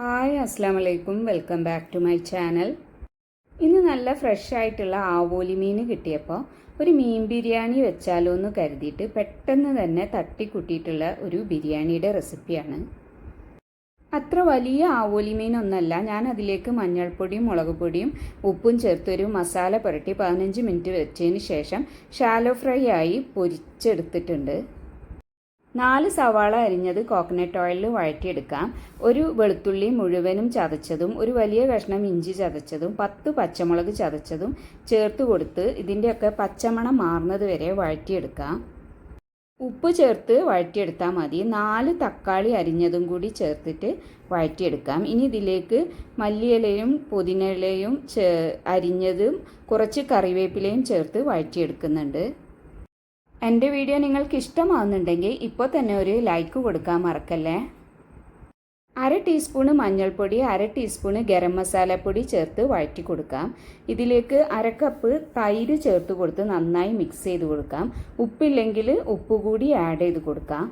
Hi അസ്സാം വലൈക്കും welcome back to my channel. ഇന്ന് നല്ല ഫ്രഷ് ആയിട്ടുള്ള ആവോലി മീൻ കിട്ടിയപ്പോൾ ഒരു മീൻ ബിരിയാണി വെച്ചാലോ എന്ന് കരുതിയിട്ട് പെട്ടെന്ന് തന്നെ തട്ടിക്കുട്ടിയിട്ടുള്ള ഒരു ബിരിയാണിയുടെ റെസിപ്പിയാണ്. അത്ര വലിയ ആവോലി മീനൊന്നല്ല. ഞാൻ അതിലേക്ക് മഞ്ഞൾപ്പൊടിയും മുളക് പൊടിയും ഉപ്പും ചേർത്തൊരു മസാല പുരട്ടി പതിനഞ്ച് മിനിറ്റ് വെച്ചതിന് ശേഷം ഷാലോ ഫ്രൈ ആയി പൊരിച്ചെടുത്തിട്ടുണ്ട്. നാല് സവാള അരിഞ്ഞത് കോക്കനട്ട് ഓയിലിൽ വഴറ്റിയെടുക്കാം. ഒരു വെളുത്തുള്ളി മുഴുവനും ചതച്ചതും ഒരു വലിയ കഷ്ണം ഇഞ്ചി ചതച്ചതും പത്ത് പച്ചമുളക് ചതച്ചതും ചേർത്ത് കൊടുത്ത് ഇതിന്റെയൊക്കെ പച്ചമണം മാറുന്നത് വരെ വഴറ്റിയെടുക്കാം. ഉപ്പ് ചേർത്ത് വഴറ്റിയെടുത്താൽ മതി. നാല് തക്കാളി അരിഞ്ഞതും കൂടി ചേർത്തിട്ട് വഴറ്റിയെടുക്കാം. ഇനി ഇതിലേക്ക് മല്ലിയിലയും പുതിനയിലയും ചേ അരിഞ്ഞതും കുറച്ച് കറിവേപ്പിലയും ചേർത്ത് വഴറ്റിയെടുക്കുന്നുണ്ട്. എന്റെ വീഡിയോ നിങ്ങൾക്ക് ഇഷ്ടമാവുന്നുണ്ടെങ്കിൽ ഇപ്പോൾ തന്നെ ഒരു ലൈക്ക് കൊടുക്കാൻ മറക്കല്ലേ? അര ടീസ്പൂണ് മഞ്ഞൾപ്പൊടി അര ടീസ്പൂണ് ഗരം മസാലപ്പൊടി ചേർത്ത് വഴറ്റി കൊടുക്കാം. ഇതിലേക്ക് അര കപ്പ് തൈര് ചേർത്ത് കൊടുത്ത് നന്നായി മിക്സ് ചെയ്ത് കൊടുക്കാം. ഉപ്പില്ലെങ്കിൽ ഉപ്പ് കൂടി ആഡ് ചെയ്ത് കൊടുക്കാം.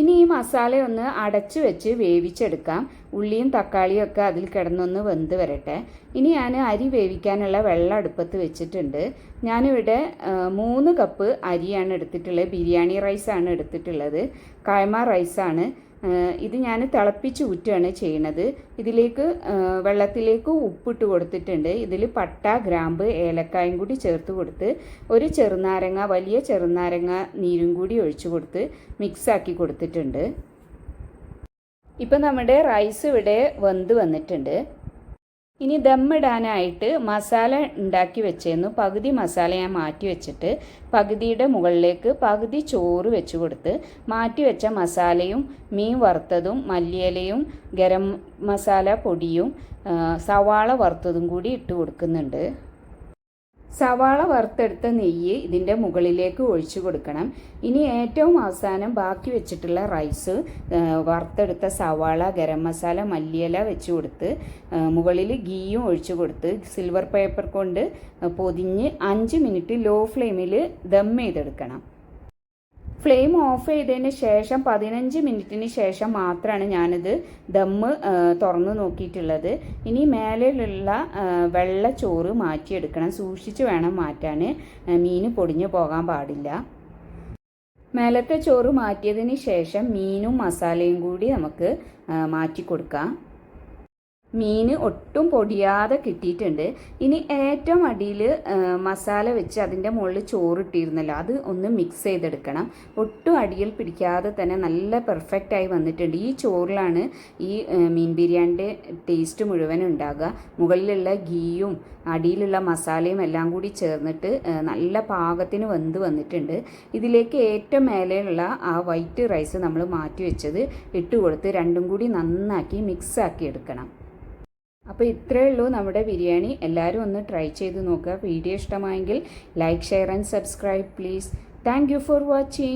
ഇനി ഈ മസാല ഒന്ന് അടച്ചു വെച്ച് വേവിച്ചെടുക്കാം. ഉള്ളിയും തക്കാളിയും ഒക്കെ അതിൽ കിടന്നൊന്ന് വെന്ത് വരട്ടെ. ഇനി ഞാൻ അരി വേവിക്കാനുള്ള വെള്ളം അടുപ്പത്ത് വെച്ചിട്ടുണ്ട്. ഞാനിവിടെ മൂന്ന് കപ്പ് അരിയാണ് എടുത്തിട്ടുള്ളത്. ബിരിയാണി റൈസാണ് എടുത്തിട്ടുള്ളത്. കായ്മ റൈസാണ് ഇത് ഞാൻ തിളപ്പിച്ച് ഊറ്റുകയാണ് ചെയ്യണത് ഇതിലേക്ക് വെള്ളത്തിലേക്ക് ഉപ്പിട്ട് കൊടുത്തിട്ടുണ്ട്. ഇതിൽ പട്ട ഗ്രാമ്പ് ഏലക്കായും കൂടി ചേർത്ത് കൊടുത്ത് ഒരു ചെറുനാരങ്ങ വലിയ ചെറുനാരങ്ങ നീരും കൂടി ഒഴിച്ചു കൊടുത്ത് മിക്സാക്കി കൊടുത്തിട്ടുണ്ട്. ഇപ്പം നമ്മുടെ റൈസ് ഇവിടെ വെന്ത് വന്നിട്ടുണ്ട്. ഇനി ദമ്മിടാനായിട്ട് മസാല ഉണ്ടാക്കി വെച്ചേന്നു. പകുതി മസാല ഞാൻ മാറ്റി വെച്ചിട്ട് പകുതിയുടെ മുകളിലേക്ക് പകുതി ചോറ് വെച്ച് കൊടുത്ത് മാറ്റി വെച്ച മസാലയും മീൻ വറുത്തതും മല്ലിയിലയും ഗരം മസാല പൊടിയും സവാള വറുത്തതും കൂടി ഇട്ട് കൊടുക്കുന്നുണ്ട്. സവാള വറുത്തെടുത്ത നെയ്യ് ഇതിന്റെ മുകളിലേക്ക് ഒഴിച്ചു കൊടുക്കണം. ഇനി ഏറ്റവും അവസാനം ബാക്കി വെച്ചിട്ടുള്ള റൈസ് വറുത്തെടുത്ത സവാള ഗരം മസാല മല്ലിയില വെച്ച് കൊടുത്ത് മുകളിൽ ഗീയും ഒഴിച്ചു കൊടുത്ത് സിൽവർ പേപ്പർ കൊണ്ട് പൊതിഞ്ഞ് അഞ്ച് മിനിറ്റ് ലോ ഫ്ലെയിമിൽ ദം ചെയ്തെടുക്കണം. ഫ്ലെയിം ഓഫ് ചെയ്തതിന് ശേഷം പതിനഞ്ച് മിനിറ്റിന് ശേഷം മാത്രമാണ് ഞാനിത് ദമ്മ് തുറന്ന് നോക്കിയിട്ടുള്ളത്. ഇനി മേലെയുള്ള വെള്ള ചോറ് മാറ്റിയെടുക്കണം. സൂക്ഷിച്ച് വേണം മാറ്റാൻ മീൻ പൊടിഞ്ഞു പോകാൻ പാടില്ല. മേലത്തെ ചോറ് മാറ്റിയതിന് ശേഷം മീനും മസാലയും കൂടി നമുക്ക് മാറ്റി കൊടുക്കാം മീൻ ഒട്ടും പൊടിയാതെ കിട്ടിയിട്ടുണ്ട്. ഇനി ഏറ്റവും അടിയിൽ മസാല വെച്ച് അതിന്റെ മുകളിൽ ചോറിട്ടിരുന്നല്ലോ അത് ഒന്ന് മിക്സ് ചെയ്തെടുക്കണം. ഒട്ടും അടിയിൽ പിടിക്കാതെ തന്നെ നല്ല പെർഫെക്റ്റായി വന്നിട്ടുണ്ട്. ഈ ചോറിലാണ് ഈ മീൻ ബിരിയാണിന്റെ ടേസ്റ്റ് മുഴുവൻ ഉണ്ടാകുക. മുകളിലുള്ള ഗീയും അടിയിലുള്ള മസാലയും എല്ലാം കൂടി ചേർന്നിട്ട് നല്ല പാകത്തിന് വെന്ത് വന്നിട്ടുണ്ട്. ഇതിലേക്ക് ഏറ്റവും മേലെയുള്ള ആ വൈറ്റ് റൈസ് നമ്മൾ മാറ്റി വെച്ചത് ഇട്ട് കൊടുത്ത് രണ്ടും കൂടി നന്നാക്കി മിക്സാക്കി എടുക്കണം. അപ്പോൾ ഇത്രയേ ഉള്ളൂ നമ്മുടെ ബിരിയാണി. എല്ലാവരും ഒന്ന് ട്രൈ ചെയ്ത് നോക്കുക. വീഡിയോ ഇഷ്ടമായെങ്കിൽ like share and subscribe please thank for watching